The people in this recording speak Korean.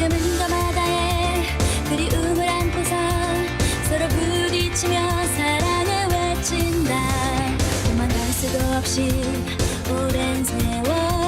지금은 저마다의 그리움을 안고서 서로 부딪히며 사랑을 외친다. 도망갈 수도 없이 오랜 세월.